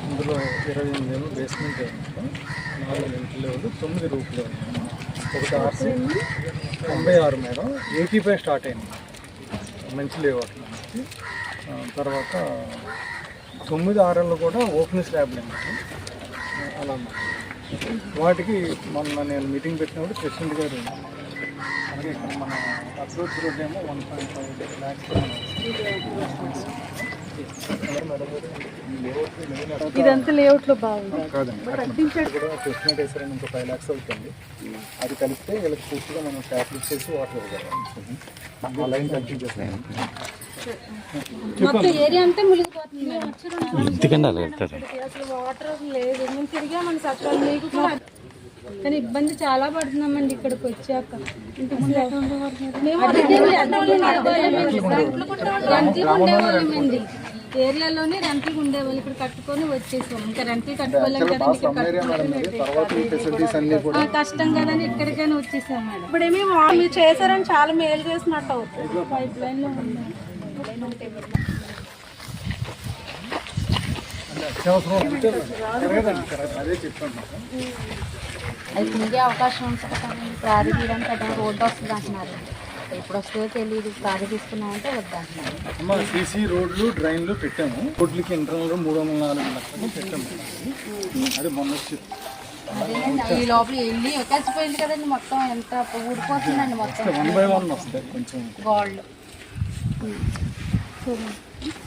ఇందులో ఇరవై ఎనిమిది ఏమో బేస్మెంట్ నాలుగు లెవెల్ తొమ్మిది రూప్ లెవెల్ ఒకటి ఆర్సీ తొంభై ఆరు మేడం. ఎయిటీ ఫైవ్ స్టార్ట్ అయింది. మంచి లేఅవుట్ మనకి తర్వాత తొమ్మిది ఆరులో కూడా ఓపెన్ స్లాబ్లు అన్నమాట అలా వాటికి మొన్న నేను మీటింగ్ పెట్టినప్పుడు ప్రెసిడెంట్ గారు అలాగే ఇక్కడ మన అప్రోచ్ రోడ్ ఏమో వన్ పాయింట్ ఫైవ్ ల్యాక్స్ ఇదంతా లేఅవుట్లో బాగుంది ఇంకో ఫైవ్ ల్యాక్స్ అవుతుంది. అది కలిపితే వీళ్ళకి పూర్తిగా మనం ట్యాప్ చేసి వాటర్ ఆ లైన్ కంప్లీట్ చేస్తాం మొత్తం ఏరియా అంతా అసలు వాటర్ లేదు. మేము మీకు కానీ ఇబ్బంది చాలా పడుతున్నామండి ఇక్కడికి వచ్చాక? మేము ఉండేవాళ్ళమండి ఏరియాలోనే రెంట్లకు ఉండేవాళ్ళు. ఇక్కడ కట్టుకొని వచ్చేసాం. ఇంకా రెంట్లు కట్టుకోలేం ఆ, కష్టం కదని ఇక్కడికైనా వచ్చేసాం మేడం. ఇప్పుడేమి మీరు చేశారని చాలా మేలు చేసినట్టు అవుతుంది. పైప్ ఉన్నాం అది తిరిగే అవకాశం ఉంటుంది కానీ ప్రారీ తీయడానికి రోడ్డు వస్తుంది అంటున్నారు. ఎప్పుడు వస్తుందో తెలియదు ప్రారీ తీసుకున్నామంటే అమ్మ సీసీ రోడ్లు డ్రైన్లు పెట్టాము. రోడ్లకి ఇంటర్నల్ మూడు వందల నాలుగు లక్షలు పెట్టాము. అది మొన్న వచ్చి అదేనండి ఈ లోపల వెళ్ళి కలిసిపోయింది కదండి మొత్తం. ఎంత ఊడిపోతుందండి మొత్తం. వన్ బై వన్ వస్తాయి కొంచెం. గోల్డ్.